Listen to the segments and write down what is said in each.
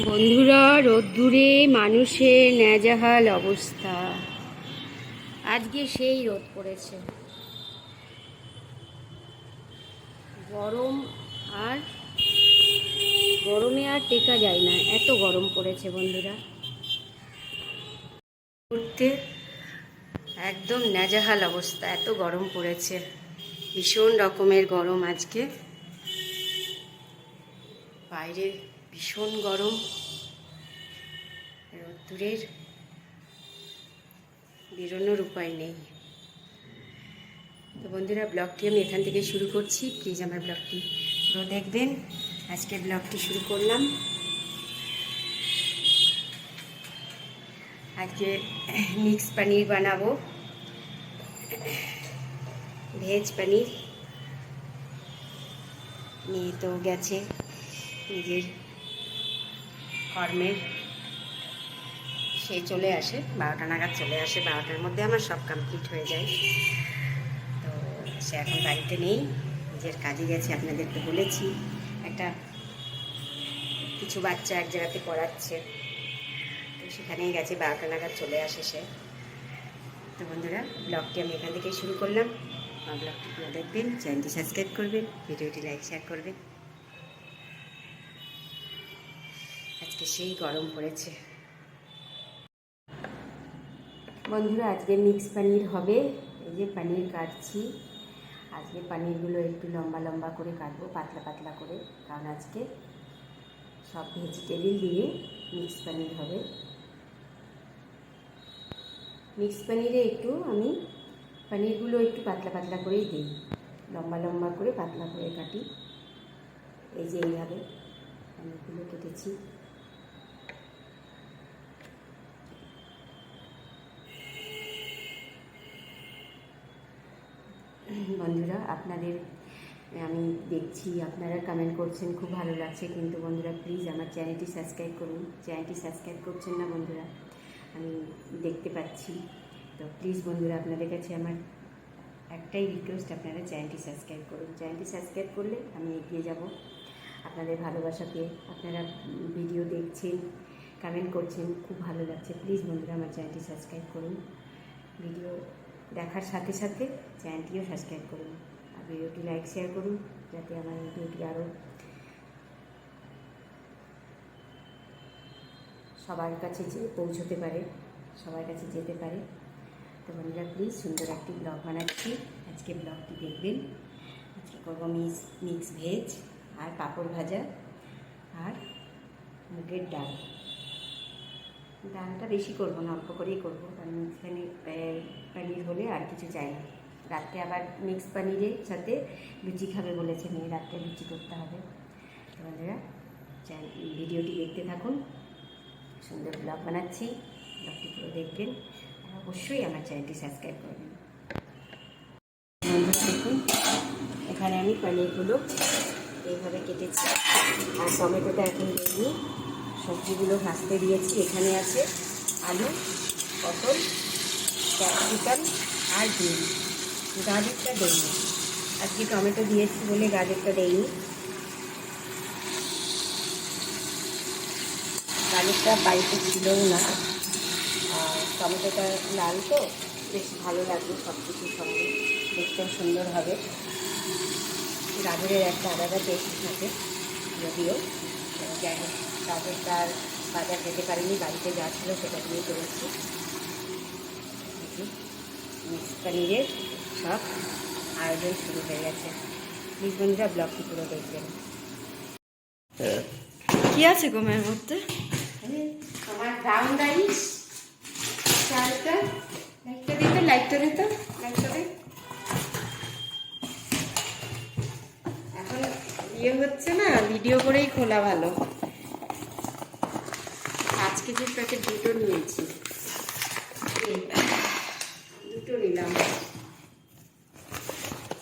বন্ধুরা, রোদ্দুরে মানুষের ন্যাজাহাল অবস্থা। আজকে সেই রোদ পড়েছে। গরম আর গরমে আর টেকা যায় না, এত গরম পড়েছে বন্ধুরা। উঠতে একদম ন্যাজাহাল অবস্থা, এত গরম পড়েছে। ভীষণ রকমের গরম আজকে। বাইরে ভীষণ গরম। রোদ্দুরের বেরোনোর উপায় নেই। তো বন্ধুরা, ব্লগটি আমি এখান থেকে শুরু করছি। প্লিজ আমার ব্লগটি পুরো দেখবেন। আজকে ব্লগটি শুরু করলাম। আজকে মিক্স পনির বানাবো। ভেজ পনির। নিয়ে তো গেছে নিজের কর্মে সে চলে আসে, বারোটা নাগাদ চলে আসে। বারোটার মধ্যে আমার সব কমপ্লিট হয়ে যায়। তো সে এখন বাড়িতে নেই, নিজের কাজে গেছে, আপনাদেরকে বলেছি। একটা কিছু বাচ্চা এক জায়গাতে পড়াচ্ছে। তো সেখানেই গেছে, বারোটা নাগাদ চলে আসে সে। তো বন্ধুরা, ব্লগটি আমি এখান থেকেই শুরু করলাম। আমার ব্লগটি দেখবেন, চ্যানেলটি সাবস্ক্রাইব করবেন, ভিডিওটি লাইক শেয়ার করবেন। আজকে সেই গরম পড়েছে। বন্ধুরা, আজকে মিক্স পনির হবে। এই যে পনির কাটছি। আজকে পনিরগুলো একটু লম্বা লম্বা করে কাটবো, পাতলা পাতলা করে। কারণ আজকে সব ভেজিটেবিল দিয়ে মিক্স পনির হবে। মিক্স পনিরে একটু আমি পনিরগুলো একটু পাতলা পাতলা করেই দিই। লম্বা লম্বা করে পাতলা করে কাটি। এই যে এইভাবে পনিরগুলো কেটেছি। বন্ধুরা, আপনাদের, আমি দেখছি, আপনারা কমেন্ট করছেন, খুব ভালো লাগছে। কিন্তু বন্ধুরা প্লিজ আমার চ্যানেলটি সাবস্ক্রাইব করুন। চ্যানেলটি সাবস্ক্রাইব করছেন না বন্ধুরা, আমি দেখতে পাচ্ছি। তো প্লিজ বন্ধুরা, আপনাদের কাছে আমার একটাই রিকোয়েস্ট আপনারা চ্যানেলটি সাবস্ক্রাইব করুন। চ্যানেলটি সাবস্ক্রাইব করলে আমি এগিয়ে যাব আপনাদের ভালোবাসা পেয়ে আপনারা ভিডিও দেখছেন কমেন্ট করছেন, খুব ভালো লাগছে। প্লিজ বন্ধুরা, আমার চ্যানেলটি সাবস্ক্রাইব করুন। ভিডিও দেখার সাথে সাথে চ্যানেলটিও সাবস্ক্রাইব করুন আর ভিডিওটি লাইক শেয়ার করুন যাতে আমার ভিডিওটি আরও সবার কাছে যে পৌঁছতে পারে, সবার কাছে যেতে পারে। তো বন্ধুরা প্লিজ সুন্দর একটি ব্লগ বানাচ্ছি। আজকে ব্লগটি দেখবেন। আজকে করব মিক্স মিক্স ভেজ আর পাঁপড় ভাজা আর মুগের ডাল। ডালটা বেশি করব না, অল্প করেই করব। কারণ এখানে পানির হলে আর কিছু চাই না। রাত্রে আবার মিক্স পনিরের সাথে লুচি খাবে বলেছে মেয়ে রাত্রে লুচি করতে হবে। তো বন্ধুরা ভিডিওটি দেখতে থাকুন। সুন্দর ব্লগ বানাচ্ছি, ব্লগটি পুরো দেখবেন। আর অবশ্যই আমার চ্যানেলটি সাবস্ক্রাইব করবেন। দেখুন, এখানে আমি পনিরগুলো এইভাবে কেটেছি। আর টমেটোটা এখন দিইনি সবজিগুলো ভাজতে দিয়েছি। এখানে আছে আলু, পটল, ক্যাপসিকাম আর ডিম। গাজরটা দেইনি। আজকে টমেটো দিয়েছি বলে গাজরটা দেইনি। গাজরটা বাড়িতে ছিলও না। টমেটোটা লাল তো, বেশ ভালো লাগবে সব কিছুর সঙ্গে। দেখতেও সুন্দর হবে। গাজরের একটা আলাদা টেস্ট থাকে, যদিও যাই হোক। গাজরটা আর বাজার যেতে পারিনি বাড়িতে যা ছিল সেটা দিয়ে করেছি মিক্স পনিরের সব আয়োজন শুরু হয়ে গেছে। প্লিজ বন্ধুরা ব্লগটি পুরো দেখবেন। কি আছে গমের মধ্যে? আমার ব্রাউন রাইস চালটা। লাইটটা দিতে লাইটটা দিত লাইটটা এখন ইয়ে হচ্ছে না ভিডিও করেই খোলা ভালো। কেজির প্যাকেট দুটো নিয়েছি। দুটো নিলাম।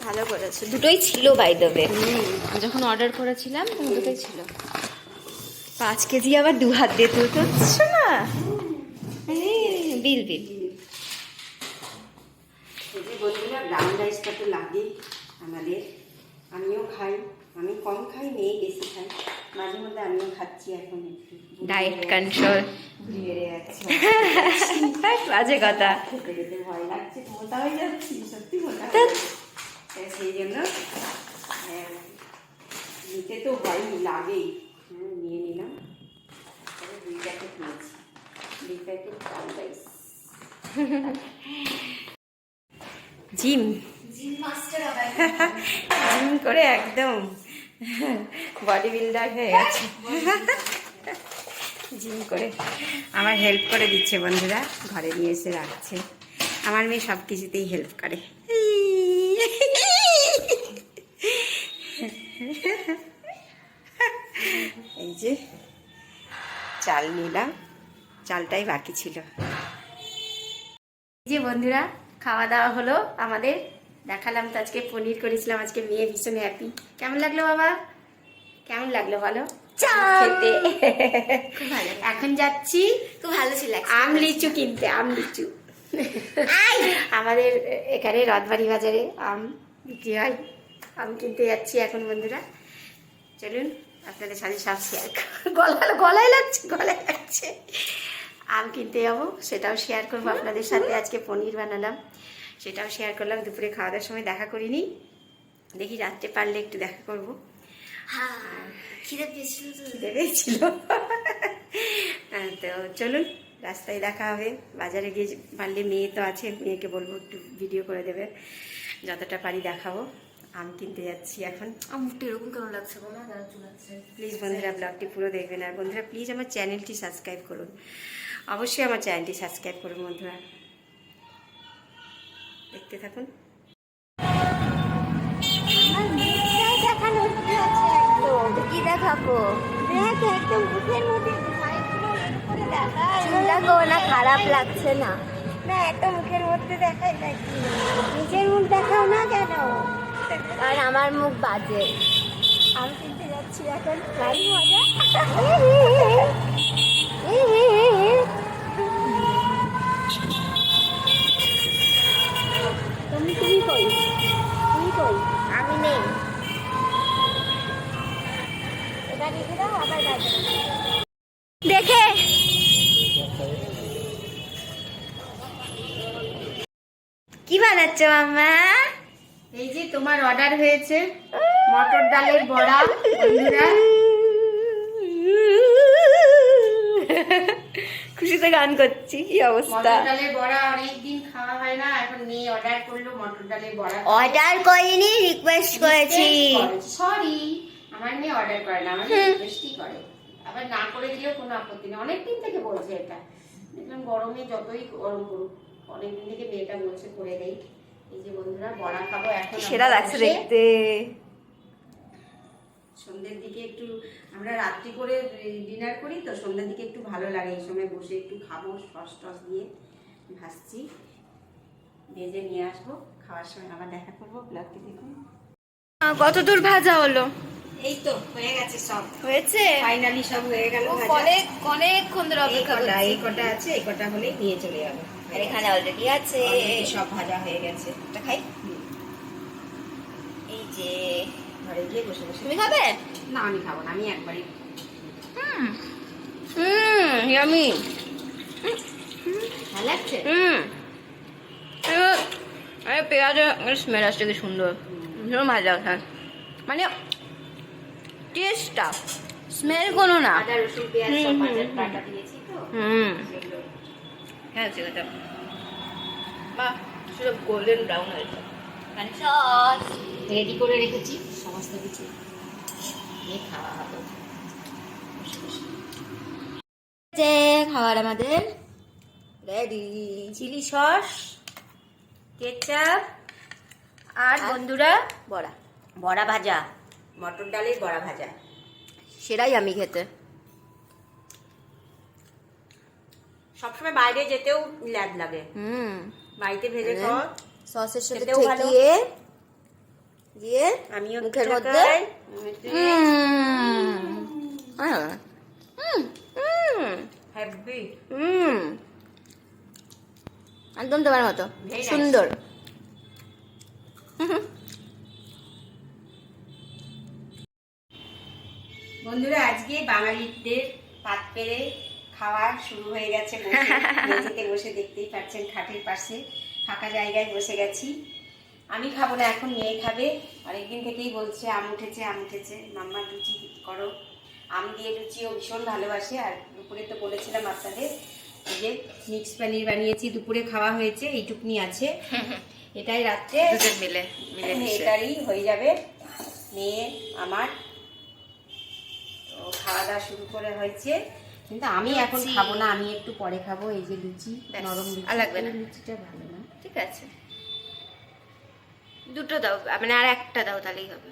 ভালো করেছে। দুটোই ছিল বাই দেবে যখন অর্ডার করেছিলাম তখন দুটোই ছিল। পাঁচ কেজি আবার দু হাত দিয়ে তুলতে হচ্ছে না? বিল বিল। বন্ধুরা ব্রাউন রাইসটা তো লাগে আমাদের। আমিও খাই। আমি কম খাই মেয়ে বেশি খাই মাঝে মধ্যে আমিও খাচ্ছি এখন একটু। ডায়েট কন্ট্রোল বেড়ে যাচ্ছে বাজে কথা। খেতে খেতে ভয় লাগছে মোটা হয়ে যাচ্ছি সত্যি মোটা সেই জন্য হ্যাঁ, নিতে তো ভয় লাগেই। হ্যাঁ, নিয়ে নিলাম। দুই প্যাকেট নিয়েছি। দুই প্যাকেট জিম। জিম হবে জিম করে একদম বডি বিল্ডার হয়ে গেছে। জিম করে আমার হেল্প করে দিচ্ছে বন্ধুরা, ঘরে নিয়ে এসে রাখছে। আমার মেয়ে সব কিছুতেই হেল্প করে। এই যে চাল নিলাম, চালটাই বাকি ছিল। এই যে বন্ধুরা, খাওয়া দাওয়া হলো আমাদের। দেখালাম তো আজকে পনির করেছিলাম আজকে মেয়ে ভীষণ হ্যাপি কেমন লাগল বাবা? কেমন লাগল বলো? খেতে। খুব ভালো এখন যাচ্ছি। খুব ভালো ছিল আম লিচু কিনতে আম লিচু। আমাদের এখানে রথবাড়ি বাজারে আম বিক্রি হয়। আম কিনতে যাচ্ছি এখন বন্ধুরা। চলুন আপনাদের সাথে সব শেয়ার গলায় গলায় লাগছে গলায় লাগছে। আম কিনতে যাব সেটাও শেয়ার করব আপনাদের সাথে। আজকে পনির বানালাম। সেটাও শেয়ার করলাম দুপুরে খাওয়া দাওয়ার সময় দেখা করিনি। দেখি রাত্রে পারলে একটু দেখা করব। হ্যাঁ খিদে পেয়েছিল তো। খিদে হ্যাঁ, তো চলুন রাস্তায় দেখা হবে। বাজারে গিয়ে পারলে মেয়ে তো আছে মেয়েকে বলব একটু ভিডিও করে দেবে। যতটা পারি দেখাবো। আম কিনতে যাচ্ছি এখন। মুখটা এরকম কেমন লাগছে প্লিজ বন্ধুরা ব্লগটি পুরো দেখবেন। আর বন্ধুরা প্লিজ আমার চ্যানেলটি সাবস্ক্রাইব করুন। অবশ্যই আমার চ্যানেলটি সাবস্ক্রাইব করুন বন্ধুরা। দেখতে থাকুন দেখানো হচ্ছে একদম কি দেখাবো দেখ একদম মুখের মধ্যে চিন্তা করো না খারাপ লাগছে না না একটা মুখের মধ্যে দেখাই নাকি নিজের মুখ দেখাও না কেন কারণ আমার মুখ বাজে আমি কিনতে যাচ্ছি এখন ভারী মজা তুমি তুমি কই? তুমি কই? আমি নেই। এটা রেখে দাও আবার দেখে। কি বানাচ্ছ মাম্মা? এই যে তোমার অর্ডার হয়েছে। মটর ডালের বড়া বন্ধুরা। খুশিতে গান করছি কি অবস্থা? মটর ডালের বড়া অনেকদিন খাওয়া হয় না এখন মেয়ে অর্ডার করল মটর ডালের বড়া অর্ডার করিনি রিকোয়েস্ট করেছি। সরি আমার মেয়ে অর্ডার করে না আমার রিকোয়েস্টই করে। আবার না করে দিলেও কোনো আপত্তি নেই অনেকদিন থেকে বলছে এটা। দেখলাম গরমে যতই গরম করুক অনেকদিন থেকে মেয়েটা বলছে করে দেই এই যে বন্ধুরা বড়া খাব এখন আমরা লাগছে দেখতে। সন্ধ্যের দিকে একটু আমরা রাত্রি করে ডিনার করি তো সন্ধ্যের দিকে একটু ভালো লাগে এই সময় বসে একটু খাব সস টস দিয়ে ভাসছি। ভেজে নিয়ে আসব খাওয়ার সময় আবার দেখা করব ব্লগটি দেখুন। কত দূর ভাজা হলো? এই তো হয়ে গেছে সব। হয়েছে? ফাইনালি সব হয়ে গেল অনেক অনেকক্ষণ ধরে অপেক্ষা করছি এই কটা আছে এই কটা হলেই নিয়ে চলে যাব। আর এখানে অলরেডি আছে। সব ভাজা হয়ে গেছে। এটা খাই এই যে ঘরে গিয়ে বসে বসে তুমি খাবে? না আমি খাব না আমি একবারই হুম হুম ইয়ামি ভালো লাগছে? হুম। আরে পেঁয়াজের স্মেল আসছে কি সুন্দর। ভীষণ ভালো লাগছে মানে টেস্টটা স্মেল কোনো না। হুম, হ্যাঁ ঠিক আছে। বাহ শুধু গোল্ডেন ব্রাউন হয়েছে। মানে সস রেডি করে রেখেছি। সমস্ত কিছু। দিয়ে খাওয়া। যে খাবার আমাদের। রেডি চিলি সস কেচাপ আর বন্ধুরা বড়া। বড়া ভাজা। মটর ডালের বড়া ভাজা। সেটাই আমি খেতে। সবসময় বাইরে যেতেও ল্যাদ লাগে। হুম। বাড়িতে ভেজে খাওয়া সসের সাথে ঠেকিয়ে দিয়ে আমিও মুখের মধ্যে হ্যাঁ। একদম তোমার মতো। সুন্দর। বন্ধুরা আজকে বাঙালিদের পাত পেরে খাওয়া শুরু হয়ে গেছে। মেঝেতে বসে দেখতেই পাচ্ছেন খাটের পাশে ফাঁকা জায়গায় বসে গেছি। আমি খাব না এখন মেয়ে খাবে। অনেকদিন থেকেই বলছে আম উঠেছে আম উঠেছে। মাম্মা লুচি করো। আম দিয়ে লুচিও ভীষণ ভালোবাসে। আর দুপুরে তো বলেছিলাম আপনাদের যে মিক্স পানির বানিয়েছি দুপুরে খাওয়া হয়েছে এইটুকুনি আছে। এটাই রাত্রে। মিলে এটারই হয়ে যাবে। মেয়ে আমার। তো খাওয়া দাওয়া শুরু করে হয়েছে। কিন্তু আমি এখন খাব না আমি একটু পরে খাব। এই যে লুচি নরম লুচি লাগবে না। লুচিটা ভালো না। ঠিক আছে। দুটো দাও মানে আর একটা দাও তাহলেই হবে।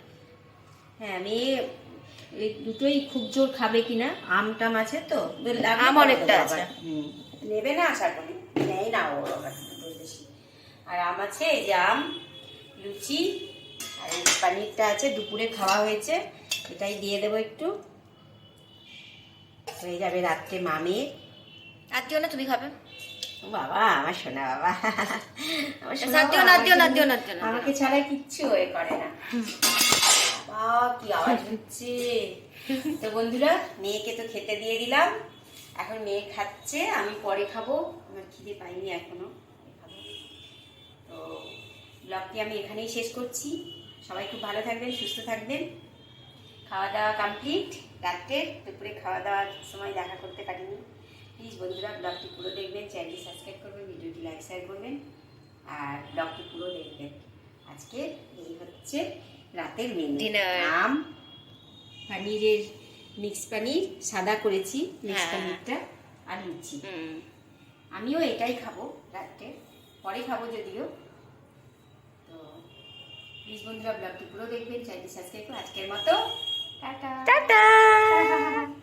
হ্যাঁ আমি এই দুটোই খুব জোর খাবে কিনা আম টাম আছে তো আম অনেকটা আছে। নেবে না আশা করি নেই না দুটোই বেশি। আর আম আছে এই যে আম লুচি আর এই পানিরটা আছে দুপুরে খাওয়া হয়েছে এটাই দিয়ে দেবো একটু। হয়ে যাবে রাত্রে মামে দিও না তুমি খাবে। ও বাবা আমার সোনা বাবা। আমাকে- দিও না দিও না আমাকে ছাড়া কিচ্ছু এ করে না। বাবা কি আওয়াজ হচ্ছে। তো বন্ধুরা মেয়েকে তো খেতে দিয়ে দিলাম। এখন মেয়ে খাচ্ছে আমি পরে খাব। আমার খিদে পাইনি এখনও তো ব্লগটি আমি এখানেই শেষ করছি। সবাই খুব ভালো থাকবেন সুস্থ থাকবেন। খাওয়া দাওয়া কমপ্লিট রাত্রের দুপুরে খাওয়া দাওয়ার সময় দেখা করতে পারিনি। প্লিজ বন্ধুরা ব্লগটি পুরো দেখবেন চ্যানেলটি সাবস্ক্রাইব করবেন ভিডিওটি লাইক শেয়ার করবেন আর ব্লগটি পুরো দেখবেন। আজকে এই হচ্ছে রাতের মেনু. আম পানিরের মিক্স পানির সাদা করেছি মিক্স হ্যাঁ। পানিরটা আর লুচি। আমিও এটাই খাব রাত্রে পরে খাব যদিও। তো প্লিজ বন্ধুরা ব্লগটি পুরো দেখবেন চ্যানেলটি সাবস্ক্রাইব করে আজকের মতো টাটা। টাটা।